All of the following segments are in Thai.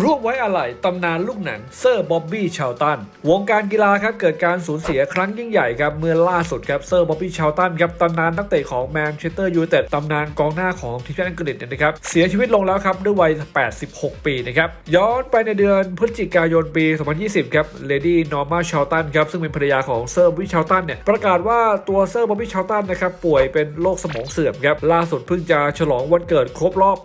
ร่วมไว้อาลัยตำนานลูกหนังเซอร์บ๊อบบี้ชาวตัน วงการกีฬาครับเกิดการสูญเสียครั้งยิ่งใหญ่ครับเมื่อล่าสุดครับเซอร์บ๊อบบี้ชาวตันครับตำนานนักเตะของแมนเชสเตอร์ยูไนเต็ดตำนานกองหน้าของทีมชาติอังกฤษเนี่ยนะครับเสียชีวิตลงแล้วครับด้วยวัย 86 ปีนะครับย้อนไปในเดือนพฤศจิกายนปี 2020 ครับเลดี้นอร์มาชาวตันครับซึ่งเป็นภรรยาของเซอร์บ๊อบบี้ชาวตันเนี่ยประกาศว่าตัวเซอร์บ๊อบบี้ชาวตันนะครับป่วยเป็นโรคสมองเสื่อมครับล่าสุดเพิ่งจะฉลองวันเกิดครบรอบ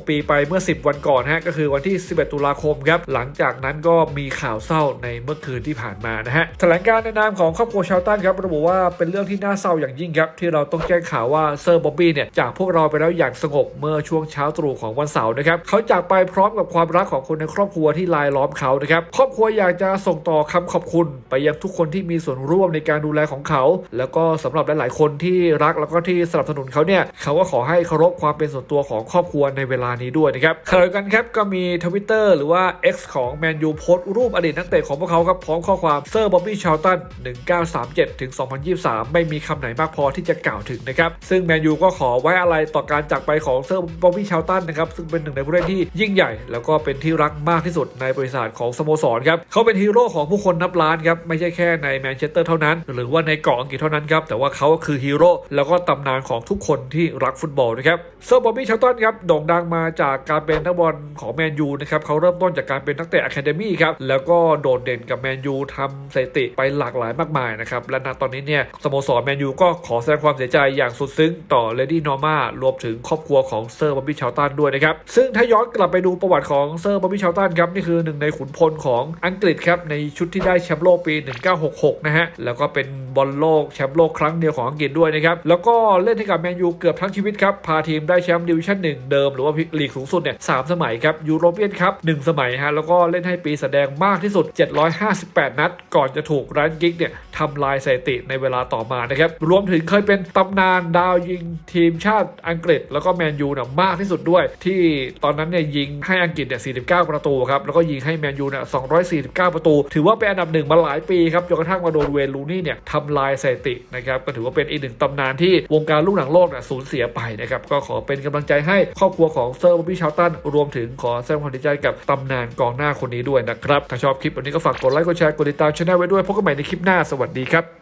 86 ปีไปเมื่อ 10 วันก่อนฮะก็คือวันที่ 11ตุลาคมครับหลังจากนั้นก็มีข่าวเศร้าในเมื่อคืนที่ผ่านมานะฮะแถลงการณ์ในนามของครอบครัวชาวตันครับระบุว่าเป็นเรื่องที่น่าเศร้าอย่างยิ่งครับที่เราต้องแจ้งข่าวว่าเซอร์บ๊อบบี้เนี่ยจากพวกเราไปแล้วอย่างสงบเมื่อช่วงเช้าตรู่ของวันเสาร์นะครับเขาจากไปพร้อมกับความรักของคนในครอบครัวที่ลายล้อมเขานะครับครอบครัวอยากจะส่งต่อคำขอบคุณ ไปยังทุกคนที่มีส่วนร่วมในการดูแลของเขา แล้วก็สำหรับหลาย ๆ คนที่รักแล้วก็ที่สนับสนุนเขาเนี่ยเขาก็ขอให้เคารพความเป็นส่วนตัวของครอบครัวในเวลานี้ด้วยนะครับขณะเดียวกันครับก็มีทวิตเตอร์หรือว่า X ของแมนยูโพสต์รูปอดีตนักเตะของพวกเขาครับพร้อมข้อความเซอร์บ๊อบบี้ชาลตัน 1937ถึง2023 ไม่มีคำไหนมากพอที่จะกล่าวถึงนะครับ ซึ่งแมนยูก็ขอไว้อะไรต่อการจากไปของเซอร์บ๊อบบี้ชาลตันนะครับ ซึ่งเป็นหนึ่งในผู้เล่นที่ยิ่งใหญ่ แล้วก็เป็นที่รักมากที่สุดในบริษัทของสโมสรครับเขาเป็นฮีโร่ของผู้คนนับล้านครับไม่ใช่แค่ในแมนเชสเตอร์เท่านั้น หรือว่าในเกาะอังกฤษเท่านั้นครับแต่ว่าเขาคือฮีโร่แล้วก็ตำนานของทุกคนที่รักฟุตบอลนะครับเซอร์บ๊อบบี้ชาลตันครับโด่งดังมาจากการเป็นนักบอลของแมนยูนะครับเขาเริ่มต้นจากการเป็นนักเตะอะคาเดมี่ครับ แล้วก็โดดเด่นกับแมนยูทำสถิติไปหลากหลายมากมายนะครับ และณตอนนี้เนี่ยสโมสรแมนยูก็ขอแสดงความเสียใจอย่างสุดซึ้งต่อเลดี้นอร์มารวมถึงครอบครัวของเซอร์บ๊อบบี้ชาลตันด้วยนะครับ ซึ่งถ้าย้อนกลับไปดูประวัติของเซอร์บ๊อบบี้ชาลตันครับนี่คือหนึ่งในขุนพลของอังกฤษครับในชุดที่ได้แชมป์โลกปี 1966 นะฮะแล้วก็เป็นบอลโลกแชมป์โลกครั้งเดียวของอังกฤษด้วยนะครับแล้วก็เล่นให้กับแมนยูเกือบทั้งชีวิตครับพาทีมได้แชมป์ดิวิชั่น1เดิมหรือว่าลีกสูงสุดเนี่ยสามสมัยครับยูโรเปียนคัพ1 สมัยฮะแล้วก็เล่นให้ปีแสดงมากที่สุด 758 นัด ก่อนจะถูกรันกิกเนี่ยทำลายสถิติในเวลาต่อมานะครับรวมถึงเคยเป็นตำนานดาวยิงทีมชาติอังกฤษ แล้วก็แมนยูเนี่ยมากที่สุดด้วย ที่ตอนนั้นเนี่ยยิงให้อังกฤษเนี่ย49 ประตูครับแล้วก็ยิงให้แมนยูเนี่ย249 ประตู ถือว่าเป็นอันดับหนึ่งมาหลายปีครับจนกระทั่งมาโดนเวนลูนี่เนี่ยทำลายสถิตินะครับก็ถือว่าเป็นอีกหนึ่งตำนานที่วงการลูกหนังโลกเนี่ยสูญเสียไปนะครับก็ขอเป็นกำลังใจให้ครอบครัวของเซอร์บอบบี้ชาลตันรวมถึงขอแสดงความดีใจกับตำนานกองหน้าคนนี้ด้วยนะครับ ถ้าชอบคลิปวันนี้ก็ฝากกดไลค์กดแชร์กดติดตามช่องไว้ด้วยพบกันใหม่ในคลิปหน้าสวัสดีครับ